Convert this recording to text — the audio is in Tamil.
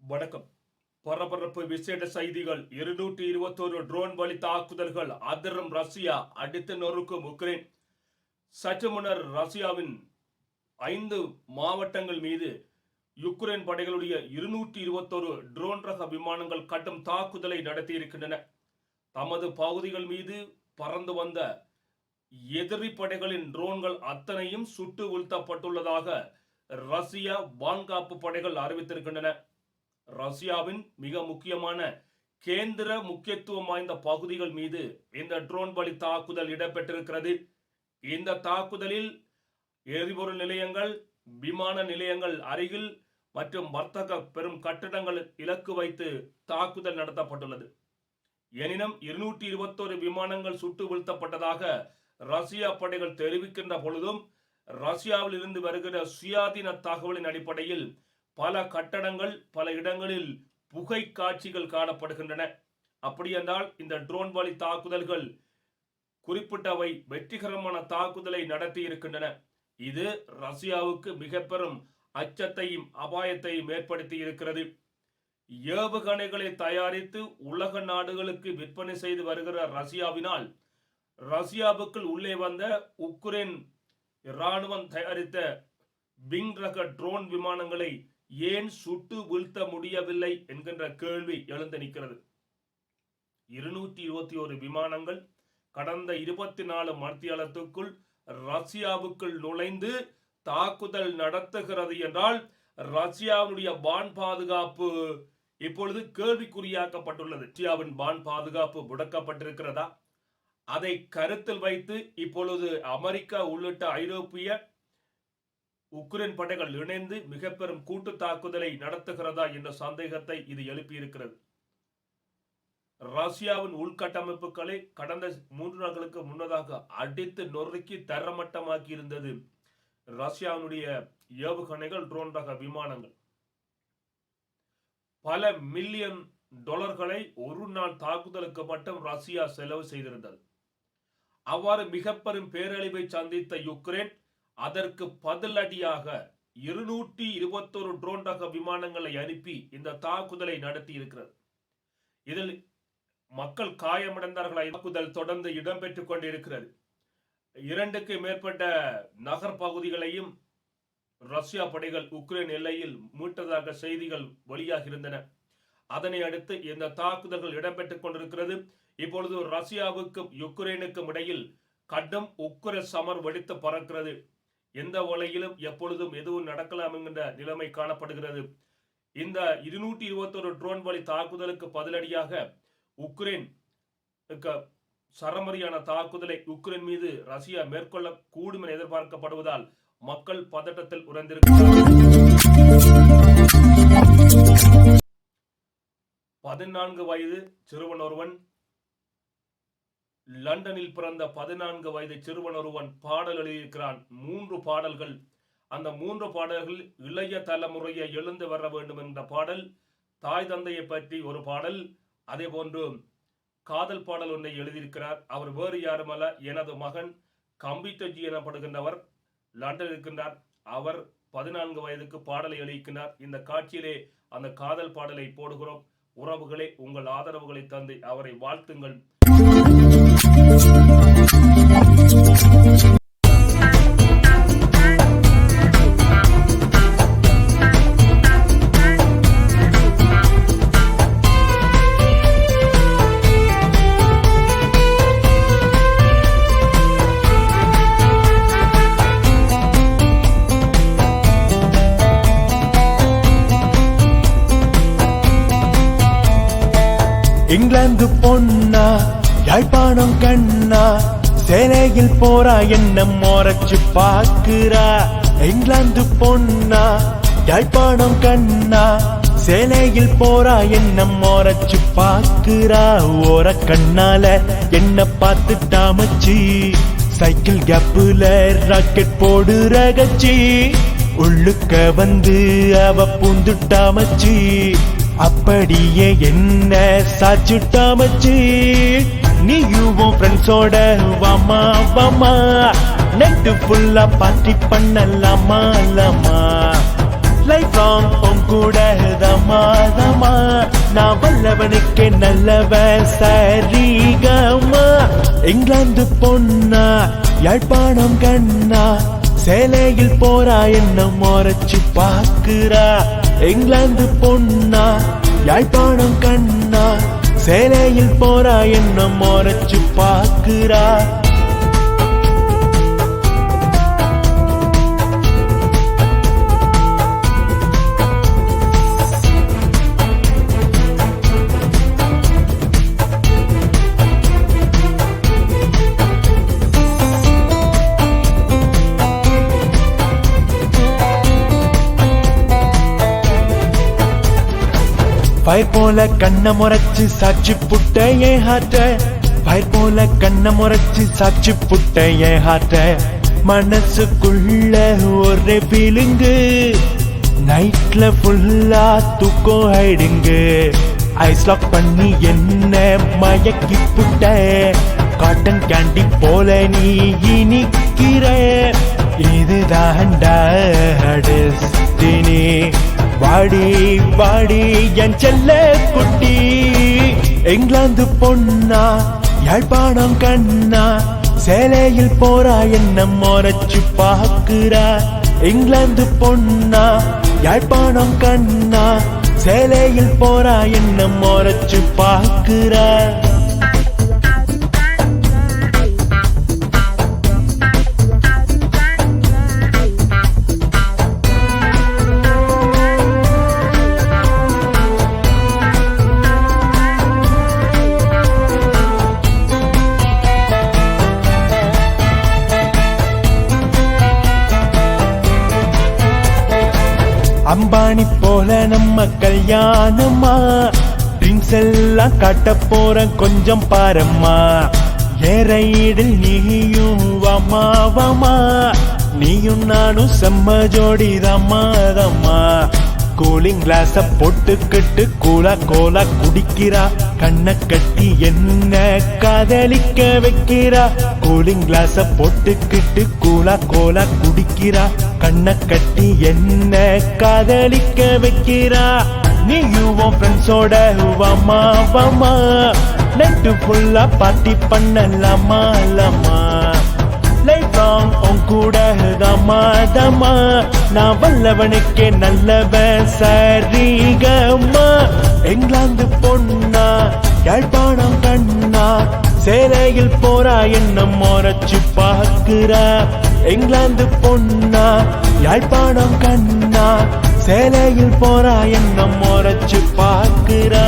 வணக்கம். பரபரப்பு விசேட செய்திகள். இருநூற்றி இருபத்தோரு ட்ரோன் வழி தாக்குதல்கள் அதிரும் ரஷ்யா அடித்து நொறுக்கும் உக்ரைன். சற்று முன்னர் ரஷ்யாவின் ஐந்து மாவட்டங்கள் மீது யுக்ரைன் படைகளுடைய இருநூற்றி இருபத்தோரு ட்ரோன் ரக விமானங்கள் கடும் தாக்குதலை நடத்தியிருக்கின்றன. தமது பகுதிகள் மீது பறந்து வந்த எதிரி படைகளின் ட்ரோன்கள் அத்தனையும் சுட்டு வீழ்த்தப்பட்டுள்ளதாக ரஷ்ய வான்காப்பு படைகள் அறிவித்திருக்கின்றன. ரஷ்யாவின் மிக முக்கியமான கேந்திர முக்கியத்துவம் வாய்ந்த பகுதிகள் மீது இந்த ட்ரோன் வழி தாக்குதல் இடம்பெற்றிருக்கிறது. இந்த தாக்குதலில் எரிபொருள் நிலையங்கள் விமான நிலையங்கள் அருகில் மற்றும் வர்த்தக பெரும் கட்டிடங்கள் இலக்கு வைத்து தாக்குதல் நடத்தப்பட்டுள்ளது. எனினும் இருநூற்றி இருபத்தோரு விமானங்கள் சுட்டு வீழ்த்தப்பட்டதாக ரஷ்யா படைகள் தெரிவிக்கின்ற பொழுதும் ரஷ்யாவில் இருந்து வருகிற சுயாதீன தகவலின் அடிப்படையில் பல கட்டடங்கள் பல இடங்களில் புகை காட்சிகள் காணப்படுகின்றன. அப்படியென்றால் இந்த ட்ரோன் வழி தாக்குதல்கள் குறிப்பிட்டவை வெற்றிகரமான தாக்குதலை நடத்தி இருக்கின்றன இது ரஷ்யாவுக்கு மிக பெரும் அச்சத்தையும் அபாயத்தையும் ஏற்படுத்தி இருக்கிறது ஏவுகணைகளை தயாரித்து உலக நாடுகளுக்கு விற்பனை செய்து வருகிற ரஷ்யாவினால் ரஷ்யாவுக்குள் உள்ளே வந்த உக்ரைன் இராணுவம் தயாரித்த பிங் ரக ட்ரோன் விமானங்களை ஏன் சுட்டு வீழ்த்த முடியவில்லை என்கின்ற கேள்வி எழுந்து நிற்கிறது. இருநூற்றி இருபத்தி ஒரு விமானங்கள் கடந்த இருபத்தி நாலு மத்தியாலத்துக்குள் ரஷ்யாவுக்குள் நுழைந்து தாக்குதல் நடத்துகிறது என்றால் ரஷ்யாவுடைய வான் பாதுகாப்பு இப்பொழுது கேள்விக்குறியாக்கப்பட்டுள்ளது. ரஷ்யாவின் வான் பாதுகாப்பு முடக்கப்பட்டிருக்கிறதா? அதை கருத்தில் வைத்து இப்பொழுது அமெரிக்கா உள்ளிட்ட ஐரோப்பிய உக்ரைன் படைகள் இணைந்து மிக பெரும் கூட்டு தாக்குதலை நடத்துகிறதா என்ற சந்தேகத்தை இது எழுப்பியிருக்கிறது. ரஷ்யாவின் உள்கட்டமைப்புகளை கடந்த மூன்று நாட்களுக்கு முன்னதாக அடித்து நொறுக்கி தரமட்டமாக்கி இருந்தது ரஷ்யாவினுடைய ஏவுகணைகள் ட்ரோன் ரக விமானங்கள். பல மில்லியன் டாலர்களை ஒரு நாள் தாக்குதலுக்கு மட்டும் ரஷ்யா செலவு செய்திருந்தது. அவ்வாறு மிக பெரும் பேரழிவை சந்தித்த யுக்ரைன் அதற்கு பதிலடியாக இருநூற்றி இருபத்தொரு ட்ரோன் ரக விமானங்களை அனுப்பி இந்த தாக்குதலை நடத்தி இருக்கிறது இதில் மக்கள் காயமடைந்தார்கள். தாக்குதல் தொடர்ந்து இடம்பெற்றுக் கொண்டிருக்கிறது. இரண்டுக்கு மேற்பட்ட நகர் பகுதிகளையும் ரஷ்யா படைகள் உக்ரைன் எல்லையில் மீட்டதாக செய்திகள் வெளியாகியிருந்தன. அதனை அடுத்து இந்த தாக்குதல்கள் இடம்பெற்றுக் கொண்டிருக்கிறது. இப்பொழுது ரஷ்யாவுக்கும் யுக்ரைனுக்கும் இடையில் கடும் உக்கிர சமர் வெடித்து பறக்கிறது. எந்த வலையிலும் எப்பொழுதும் எதுவும் நடக்கலாம் என்கின்ற நிலைமை காணப்படுகிறது. இந்த இருநூற்றி இருபத்தொரு ட்ரோன் வழி தாக்குதலுக்கு பதிலடியாக உக்ரைன் சரமரியான தாக்குதலை உக்ரைன் மீது ரஷ்யா மேற்கொள்ள கூடும் என எதிர்பார்க்கப்படுவதால் மக்கள் பதட்டத்தில் உறைந்திருக்கிறார்கள். பதினான்கு வயது சிறுவன் ஒருவன் லண்டனில் பிறந்த பதினான்கு வயது சிறுவன் ஒருவன் பாடல் எழுதியிருக்கிறான். மூன்று பாடல்கள். அந்த மூன்று பாடல்கள் இளைய தலைமுறையை எழுந்து வர வேண்டும் என்ற பாடல் தாய் தந்தையை பற்றி ஒரு பாடல் அதே போன்று காதல் பாடல் ஒன்றை எழுதியிருக்கிறார். அவர் வேறு யாருமல்ல எனது மகன் கம்பித்தஜி எனப்படுகின்றவர் லண்டன் இருக்கின்றார். அவர் பதினான்கு வயதுக்கு பாடலை எழுதியிருக்கிறார். இந்த காட்சியிலே அந்த காதல் பாடலை போடுகிறோம். உறவுகளே உங்கள் ஆதரவுகளை தந்து அவரை வாழ்த்துங்கள். இங்கிலாந்து பொன்னா யாழ்ப்பாணம் கண்ணா சேலையில் போறா என்ன மோரச்சு பாக்குறா இங்கிலாந்து பொண்ணா யாழ்ப்பாணம் கண்ணா சேலையில் போறா என்ன மோரச்சு பாக்குறா ஓர கண்ணால என்ன பார்த்துட்டாமச்சி சைக்கிள் கேப்புல ராக்கெட் போடு ரகச்சி. உள்ளுக்க வந்து அவ பூந்துட்டாமச்சி அப்படியே என்ன சாச்சுட்டாமச்சு நீயும் ஃப்ரெண்ட்ஸோட வாமா வாமா நெட்டு ஃபுல்லா பார்ட்டி பண்ணலாமா லமா? லைஃப் லாங் உன் கூட தமா தமா நான் வல்லவனுக்கே நல்லவன் சரிகமா இங்கிலாந்து பொண்ணா யாழ்ப்பாணம் கண்ணா. சேலையில் போறா என்ன முறைச்சு பாக்குறா இங்கிலாந்து பொண்ணா யாழ்ப்பாணம் கண்ணா. சேலையில் போறா என்ன முறைச்சு பாக்குறா ஃபயர் போல கண்ண முறைச்சு சாட்சி புட்ட என் ஹாட்ட ஃபயர் போல கண்ண முறைச்சு சாட்சி புட்ட என் ஹாட்ட மனசுக்குள்ள ஒரு ஃபீலிங்கு நைட்ல ஃபுல்லா தூக்கம் ஆயிடுங்க. ஐஸ் லாக் பண்ணி என்ன மயக்கி புட்ட. காட்டன் கேண்டி போல நீ இனிக்கிற. இதுதான்டா டெஸ்டினி வாடி வாடி என் செல்ல குட்டி. இங்கிலாந்து பொண்ணா யாழ்ப்பாணம் கண்ணா. சேலையில் போறா என்ன மொரச்சு பாக்குறா இங்கிலாந்து பொண்ணா யாழ்ப்பாணம் கண்ணா. சேலையில் போறா என்ன மொரச்சு பாக்குறா அம்பானி போல நம்ம கல்யாணமா ட்ரிங்க்ஸ் எல்லாம் காட்ட போற கொஞ்சம் பாரம்மா. ஏறையிடில் நீயும் வாமா வாமா நீயும் நானும் செம்ம ஜோடி தம்மா. கூலிங் கிளாஸ போட்டுக்கிட்டு கூலா கோலா குடிக்கிறா. கண்ணை கட்டி என்ன காதலிக்க வைக்கிறா? கூலிங் கிளாஸ போட்டுக்கிட்டு கூலா கோலா குடிக்கிறா. கண்ணை கட்டி என்ன காதலிக்க வைக்கிறா? நீயும் உன் ஃப்ரெண்ட்ஸோட வாமா வாமா நைட்டு ஃபுல்லா பார்ட்டி பண்ணலாமா லமா லைஃப் லாங் உன் கூட தமா தமா நான் வல்லவனுக்கே நல்லவன் சரிகமா இங்கிலாந்து பொண்ணா யாழ்ப்பாணம் கண்ணா? சேலையில் போறா என்ன முறைச்சு பார்க்கிறா. இங்கிலாந்து பொண்ணா யாழ்ப்பாணம் கண்ணா. சேலையில் போறா என்ன முறைச்சு பார்க்கிறா.